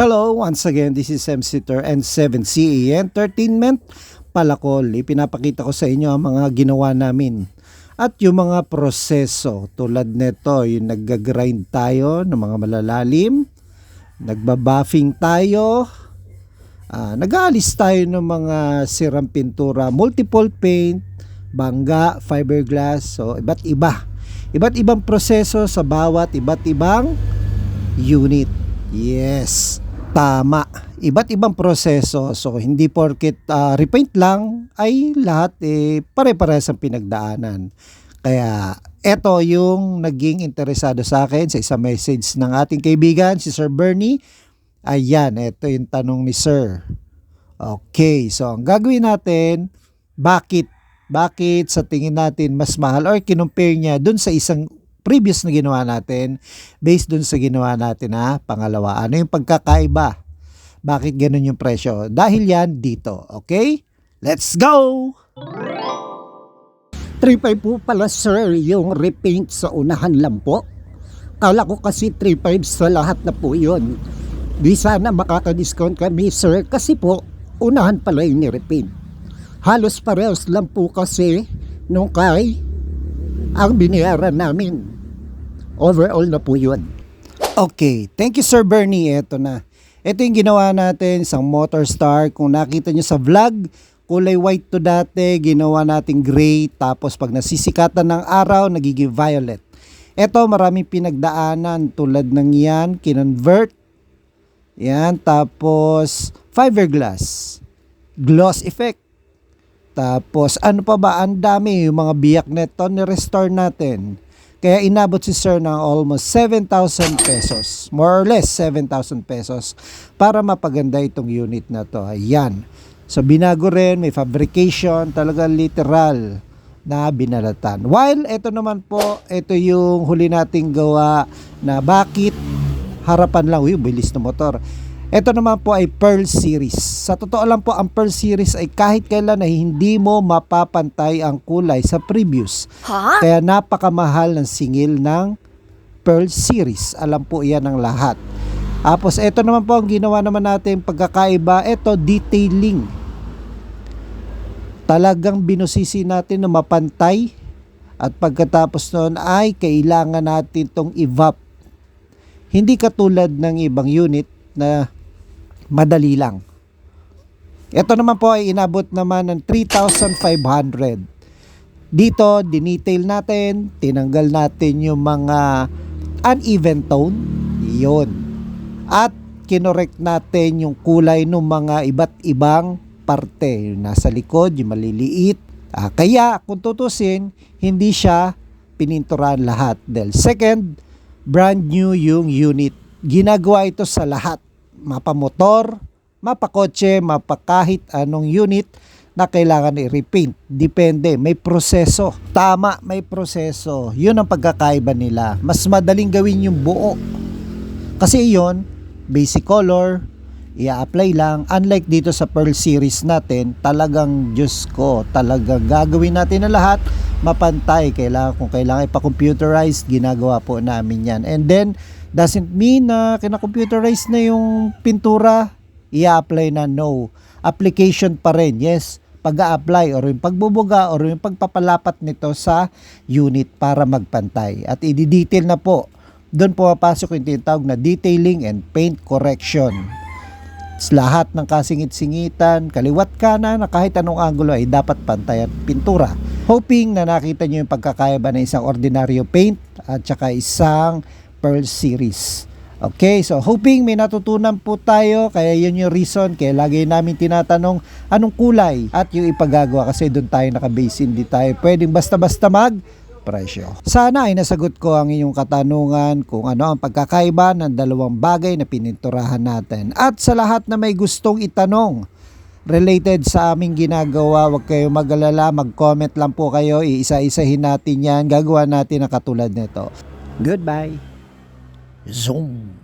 Hello, once again, this is MC Ter and 7CE Entertainment. Palakol, ipinapakita ko sa inyo ang mga ginawa namin. At yung mga proseso tulad nito, yung nagga-grind tayo ng mga malalalim, nagbabuffing tayo, ah, nag-aalis tayo ng mga sirang pintura, multiple paint, bangga, fiberglass, so iba't iba. Iba't ibang proseso sa bawat iba't ibang unit. Yes, tama. Iba't ibang proseso. So, hindi porket ah, repaint lang ay lahat eh, pare-parehas ang pinagdaanan. Kaya, eto yung naging interesado sa akin sa isang message ng ating kaibigan, si Sir Bernie. Ayan, eto yung tanong ni Sir. Okay, so ang gagawin natin, bakit? Bakit sa tingin natin mas mahal or kinumpare niya dun sa isang previous na ginawa natin based dun sa ginawa natin na pangalawa. Ano yung pagkakaiba? Bakit ganun yung presyo? Dahil yan dito. Okay? Let's go! 3.5 po pala sir yung repaint sa unahan lang po. Kala ko kasi 3.5 sa lahat na po yun. Di sana makaka-discount kami sir kasi po unahan pala yung ni-repaint. Halos parehas lang po kasi nung kay ang binayaran namin. Overall na po yun. Okay, thank you Sir Bernie. Ito na. Ito yung ginawa natin sa Motor Star. Kung nakita nyo sa vlog, kulay white to dati, ginawa natin gray, tapos pag nasisikatan ng araw, nagiging violet. Ito, maraming pinagdaanan tulad ng yan, kinonvert. Yan, tapos fiberglass, gloss effect. Tapos ano pa ba, ang dami yung mga biyak neto ni-restore natin. Kaya inabot si sir ng almost 7,000 pesos. More or less 7,000 pesos para mapaganda itong unit na to. Ayan. So binago rin, may fabrication, talaga literal na binalatan. While ito naman po, ito yung huli nating gawa na bakit harapan lang, uy, bilis na motor. Ito naman po ay Pearl Series. Sa totoo lang po, ang Pearl Series ay kahit kailan na hindi mo mapapantay ang kulay sa previous. Ha? Kaya napakamahal ng singil ng Pearl Series. Alam po yan ng lahat. Tapos ito naman po ang ginawa naman natin pagkakaiba. Ito detailing. Talagang binusisi natin na mapantay. At pagkatapos noon ay kailangan natin tong evap. Hindi katulad ng ibang unit na madali lang. Ito naman po ay inabot naman ng 3,500. Dito, dinetail natin, tinanggal natin yung mga uneven tone. Yun. At kinorek natin yung kulay ng mga iba't ibang parte. Yung nasa likod, yung maliliit. Ah, kaya, kung tutusin, hindi siya pininturahan lahat. Dahil second, brand new yung unit. Ginagawa ito sa lahat. Mapamotor, mapakotse, mapakahit anong unit na kailangan i-repaint. Depende, may proseso. Tama, may proseso. Yun ang pagkakaiba nila. Mas madaling gawin yung buo. Kasi yon basic color, i-apply lang. Unlike dito sa Pearl series natin, talagang Diyos ko, talagang gagawin natin na lahat mapantay. Kailangan, kung kailangan ipa-computerize, ginagawa po namin yan. And then, doesn't mean na kina-computerize na yung pintura, i-apply na no. Application pa rin, yes. Pag-a-apply or yung pagbubuga or yung pagpapalapat nito sa unit para magpantay. At i-detail na po. Doon pumapasok yung tinatawag na detailing and paint correction. Lahat ng kasingit-singitan, kaliwat kanan na kahit anong angulo ay dapat pantay at pintura. Hoping na nakita nyo yung pagkakaiba ng isang ordinaryo paint at saka isang Pearl Series. Okay, so hoping may natutunan po tayo kaya yun yung reason kaya lagi namin tinatanong anong kulay at yung ipagagawa kasi doon tayo nakabase hindi tayo pwedeng basta-basta mag presyo. Sana ay nasagot ko ang inyong katanungan kung ano ang pagkakaiba ng dalawang bagay na pininturahan natin. At sa lahat na may gustong itanong related sa aming ginagawa, huwag kayong mag-alala, mag-comment lang po kayo, iisa-isahin natin yan, gagawa natin na katulad nito. Goodbye. Zoom.